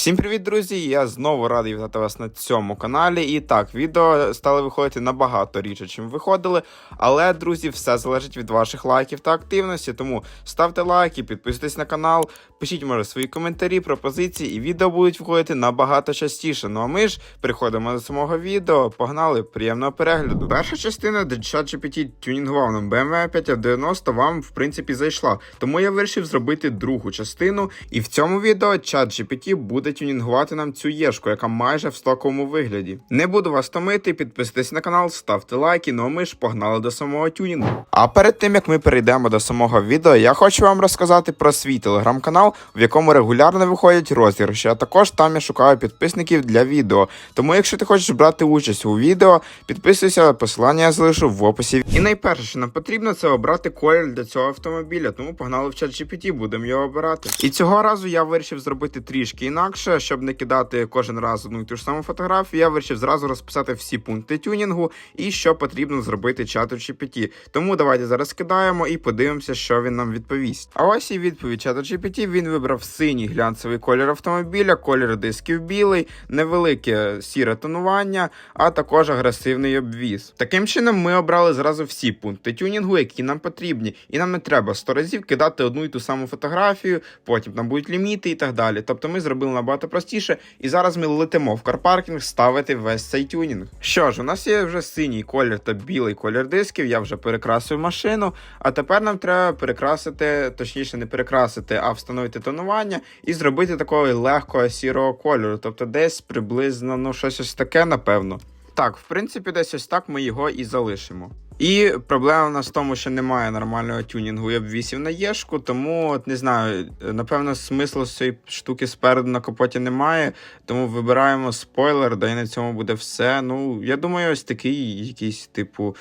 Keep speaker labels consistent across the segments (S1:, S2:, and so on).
S1: Всім привіт, друзі! Я знову радий вітати вас на цьому каналі. І так, відео стали виходити набагато рідше, чим виходили. Але, друзі, все залежить від ваших лайків та активності. Тому ставте лайки, підписуйтесь на канал, пишіть, може, свої коментарі, пропозиції, і відео будуть виходити набагато частіше. Ну а ми ж переходимо до самого відео. Погнали, приємного перегляду. Перша частина, де ChatGPT тюнінгував нам BMW 590, вам в принципі зайшла. Тому я вирішив зробити другу частину. І в цьому відео ChatGPT буде тюнінгувати нам цю єшку, яка майже в стоковому вигляді. Не буду вас томити, підписуйтесь на канал, ставте лайки, ну а ми ж погнали до самого тюнінгу. А перед тим як ми перейдемо до самого відео, я хочу вам розказати про свій телеграм-канал, в якому регулярно виходять розіграші. А також там я шукаю підписників для відео. Тому, якщо ти хочеш брати участь у відео, підписуйся, посилання я залишу в описі. І найперше, що нам потрібно, це обрати колір для цього автомобіля. Тому погнали в чат GPT, будемо його обирати. І цього разу я вирішив зробити трішки інакше, щоб не кидати кожен раз одну і ту ж саму фотографію. Я вирішив зразу розписати всі пункти тюнінгу і що потрібно зробити чату GPT. Тому давайте зараз кидаємо і подивимося, що він нам відповість. А ось і відповідь чату GPT. Він вибрав синій глянцевий колір автомобіля, колір дисків білий, невелике сіре тонування, а також агресивний обвіз. Таким чином, ми обрали зразу всі пункти тюнінгу, які нам потрібні, і нам не треба 100 разів кидати одну і ту саму фотографію, потім там будуть ліміти і так далі. Тобто ми зробили набагато простіше, і зараз ми летимо в карпаркінг ставити весь цей тюнінг. Що ж, у нас є вже синій колір та білий колір дисків. Я вже перекрасив машину. А тепер нам треба перекрасити, точніше, не перекрасити, а встановити тонування і зробити такого легкого сірого кольору. Тобто десь приблизно ну щось ось таке, напевно. Так, в принципі, десь ось так ми його і залишимо. І проблема в нас в тому, що немає нормального тюнінгу і обвісів на єшку, тому от не знаю, напевно, смислу цієї штуки спереду на капоті немає. Тому вибираємо спойлер, да і на цьому буде все. Ну, я думаю, ось такий якийсь, типу,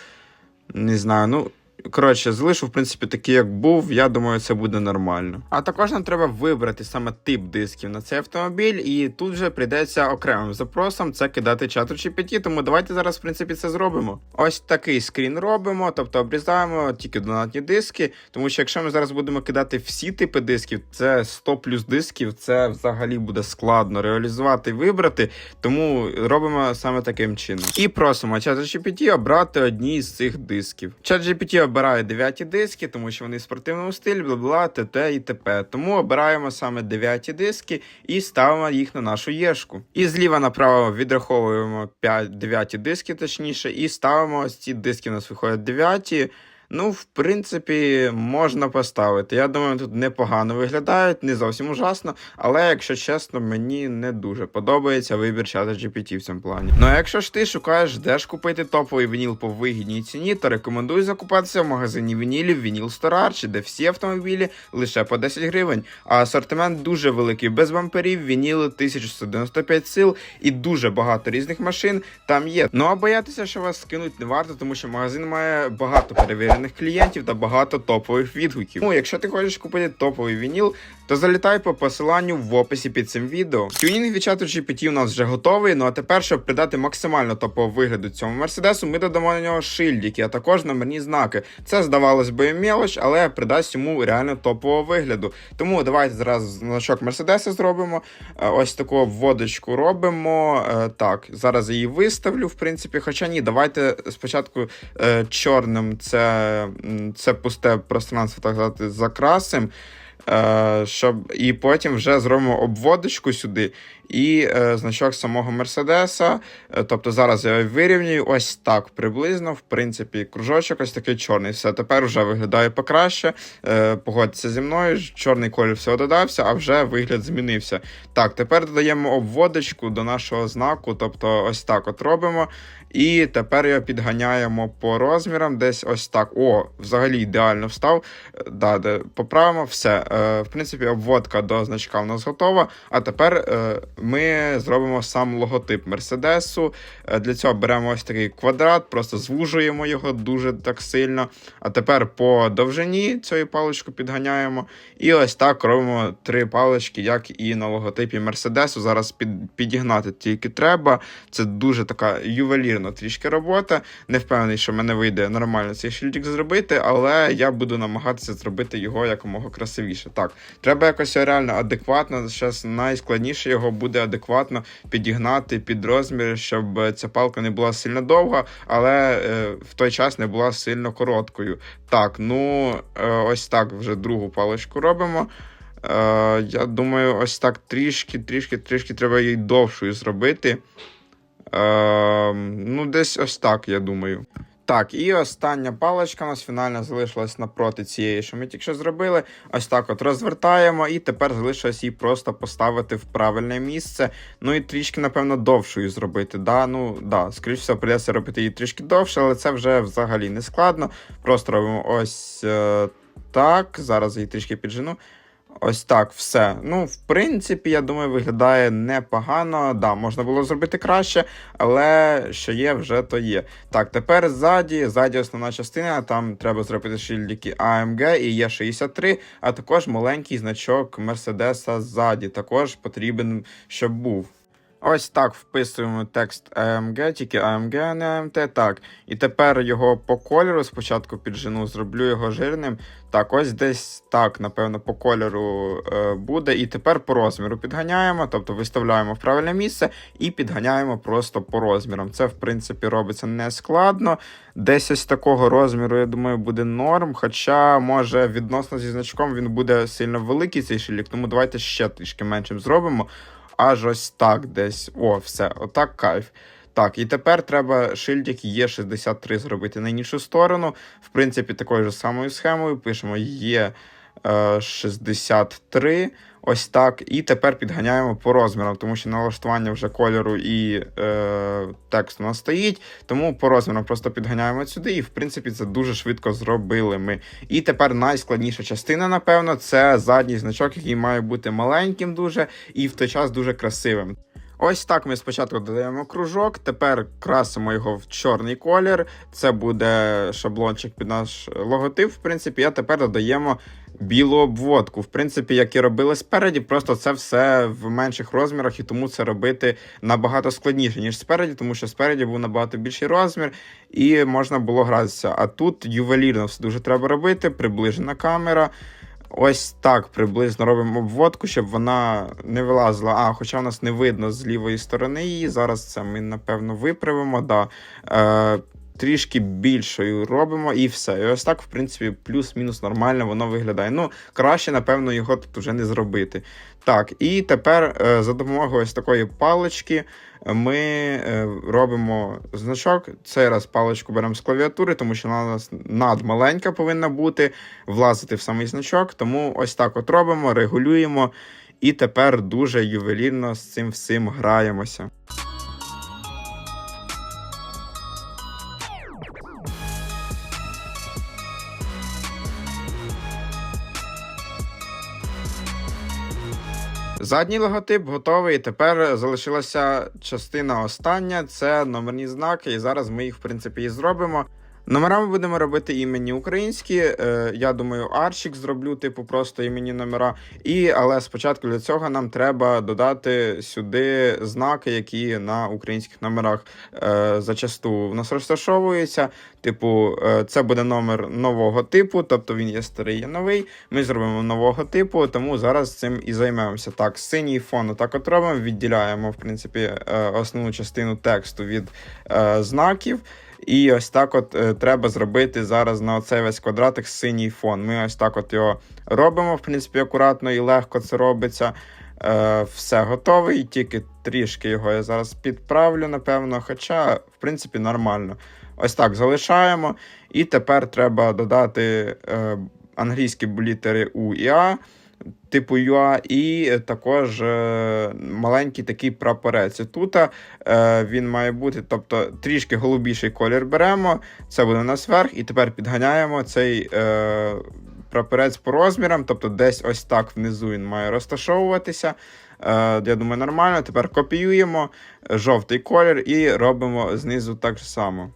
S1: не знаю, ну. Коротше, залишу, в принципі, такий, як був. Я думаю, це буде нормально. А також нам треба вибрати саме тип дисків на цей автомобіль, і тут вже прийдеться окремим запросом це кидати чату GPT, тому давайте зараз, в принципі, це зробимо. Ось такий скрін робимо, тобто обрізаємо тільки донатні диски, тому що якщо ми зараз будемо кидати всі типи дисків, це 100 плюс дисків, це взагалі буде складно реалізувати і вибрати, тому робимо саме таким чином. І просимо чат GPT обрати одні з цих дисків. Чат Обирає дев'яті диски, тому що вони в спортивному стилі, бла бла, ТТ і ТП. Тому обираємо саме дев'яті диски і ставимо їх на нашу єшку. І зліва направо відраховуємо 5 дев'яті диски, точніше, і ставимо ось ці диски. У нас виходять дев'яті. Ну, в принципі, можна поставити. Я думаю, тут непогано виглядають, не зовсім ужасно, але якщо чесно, мені не дуже подобається вибір чата GPT в цьому плані. Ну а якщо ж ти шукаєш, де ж купити топовий вініл по вигідній ціні, то рекомендую закупатися в магазині вінілів Вініл Store де всі автомобілі лише по 10 гривень. А асортимент дуже великий, без бамперів, вініли 1195 сил і дуже багато різних машин там є. Ну а боятися, що вас скинуть не варто, тому що магазин має багато перевірених клієнтів та багато топових відгуків. Ну, якщо ти хочеш купити топовий вініл, то залітай по посиланню в описі під цим відео. Тюнінг від чату GPT у нас вже готовий. Ну а тепер, щоб придати максимально топового вигляду цьому мерседесу, ми додамо на нього шильдики, а також номерні знаки. Це здавалось би мелоч, але придасть йому реально топового вигляду. Тому давайте зразу значок Мерседеса зробимо. Е, Ось таку обводочку робимо. Е, Так, зараз її виставлю, в принципі. Хоча ні, давайте спочатку е, чорним це, це пусте пространство, так сказати, закрасим. Е, щоб і потім вже зробимо обводочку сюди і е, значок самого Мерседеса. Е, тобто зараз я вирівнюю ось так приблизно. В принципі, кружочок ось такий чорний. Все тепер вже виглядає покраще. Е, погодьтеся зі мною. Чорний колір все додався, а вже вигляд змінився. Так, тепер додаємо обводочку до нашого знаку. Тобто, ось так от робимо. І тепер його підганяємо по розмірам, десь ось так. О, взагалі ідеально встав. Да, де поправимо все. В принципі, обводка до значка в нас готова. А тепер ми зробимо сам логотип Мерседесу. Е, для цього беремо ось такий квадрат, просто звужуємо його дуже так сильно. А тепер по довжині цієї паличку підганяємо. І ось так робимо три палички, як і на логотипі Мерседесу. Зараз під, підігнати тільки треба. Це дуже така ювелірна трішки робота. Не впевнений, що мене вийде нормально цей шильдик зробити, але я буду намагатися зробити його якомога красивіше. Так, треба якось реально адекватно. Зараз найскладніше його буде адекватно підігнати під розмір, щоб ця палка не була сильно довга, але е, в той час не була сильно короткою. Так, ну е, ось так вже другу паличку робимо. Е, я думаю, ось так трішки, трішки, трішки треба її довшою зробити. Е, ну, десь ось так, я думаю. Так, і остання паличка у нас фінально залишилась напроти цієї, що ми тільки зробили. Ось так от розвертаємо, і тепер залишилось її просто поставити в правильне місце. Ну і трішки, напевно, довшою зробити. Да, ну да, скоріш все, придеться робити її трішки довше, але це вже взагалі не складно. Просто робимо ось е, так. Зараз її трішки піджену. Ось так, все. Ну, в принципі, я думаю, виглядає непогано. Да, можна було зробити краще, але що є, вже то є. Так, тепер ззаді, ззаді основна частина, там треба зробити шильдики AMG і є 63, а також маленький значок Мерседеса ззаді. Також потрібен, щоб був. Ось так вписуємо текст AMG, тільки AMG, а не AMT. Так. І тепер його по кольору спочатку піджену, зроблю його жирним. Так, ось десь так, напевно, по кольору е, буде. І тепер по розміру підганяємо, тобто виставляємо в правильне місце і підганяємо просто по розмірам. Це, в принципі, робиться не складно. Десь ось такого розміру, я думаю, буде норм. Хоча, може, відносно зі значком він буде сильно великий цей шилік, тому давайте ще трішки меншим зробимо аж ось так десь. О, все, отак кайф. Так, і тепер треба шильдик Є63 зробити на іншу сторону. В принципі, такою ж самою схемою пишемо Є63. Ось так. І тепер підганяємо по розмірам, тому що налаштування вже кольору і е, тексту нас стоїть. Тому по розмірам просто підганяємо сюди, і в принципі це дуже швидко зробили ми. І тепер найскладніша частина, напевно, це задній значок, який має бути маленьким дуже і в той час дуже красивим. Ось так ми спочатку додаємо кружок, тепер красимо його в чорний колір. Це буде шаблончик під наш логотип, в принципі, а тепер додаємо білу обводку. В принципі, як і робили спереді, просто це все в менших розмірах, і тому це робити набагато складніше, ніж спереді, тому що спереді був набагато більший розмір, і можна було гратися. А тут ювелірно все дуже треба робити, приближена камера. Ось так приблизно робимо обводку, щоб вона не вилазила. А, хоча в нас не видно з лівої сторони її. Зараз це ми, напевно, виправимо. Да. Е, Трішки більшою робимо і все. І ось так, в принципі, плюс-мінус нормально воно виглядає. Ну, краще, напевно, його тут вже не зробити. Так, і тепер е, за допомогою ось такої палички ми е, робимо значок. Цей раз паличку беремо з клавіатури, тому що вона у нас надмаленька повинна бути, влазити в самий значок. Тому ось так от робимо, регулюємо. І тепер дуже ювелірно з цим всім граємося. Задній логотип готовий. Тепер залишилася частина остання це номерні знаки, і зараз ми їх, в принципі, і зробимо. Номера ми будемо робити імені українські. Е, я думаю, арчик зроблю, типу, просто імені номера. І, Але спочатку для цього нам треба додати сюди знаки, які на українських номерах е, зачасту в нас розташовуються. Типу, е, це буде номер нового типу, тобто він є старий, є новий. Ми зробимо нового типу, тому зараз цим і займемося. Так, синій фон так от робимо, відділяємо в принципі основну частину тексту від знаків. І ось так от е, треба зробити зараз на оцей весь квадратик синій фон. Ми ось так от його робимо, в принципі, акуратно і легко це робиться. Е, Все готове, тільки трішки його я зараз підправлю, напевно. Хоча, в принципі, нормально. Ось так залишаємо. І тепер треба додати е, англійські літери У і А типу UA, і також е, маленький такий прапорець. Тут е, він має бути, тобто трішки голубіший колір беремо, це буде у нас верх, і тепер підганяємо цей е, прапорець по розмірам, тобто десь ось так внизу він має розташовуватися. Я думаю, нормально. Тепер копіюємо жовтий колір і робимо знизу так само.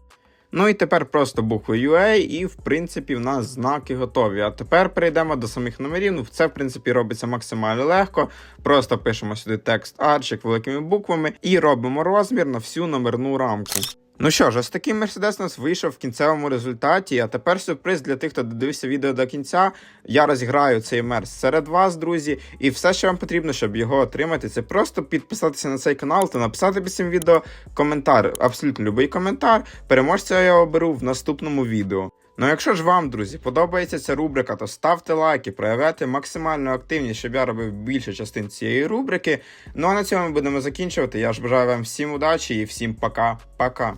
S1: Ну і тепер просто букви UA, і в принципі в нас знаки готові. А тепер перейдемо до самих номерів. Ну, це в принципі робиться максимально легко. Просто пишемо сюди текст арчик великими буквами і робимо розмір на всю номерну рамку. Ну що ж, ось такий мерседес нас вийшов в кінцевому результаті. А тепер сюрприз для тих, хто додивився відео до кінця. Я розіграю цей мерс серед вас, друзі. І все, що вам потрібно, щоб його отримати, це просто підписатися на цей канал та написати під цим відео коментар. Абсолютно будь-який коментар. Переможця я оберу в наступному відео. Ну, якщо ж вам, друзі, подобається ця рубрика, то ставте лайки, проявляйте максимальну активність, щоб я робив більше частин цієї рубрики. Ну а на цьому ми будемо закінчувати. Я ж бажаю вам всім удачі і всім пока-пока.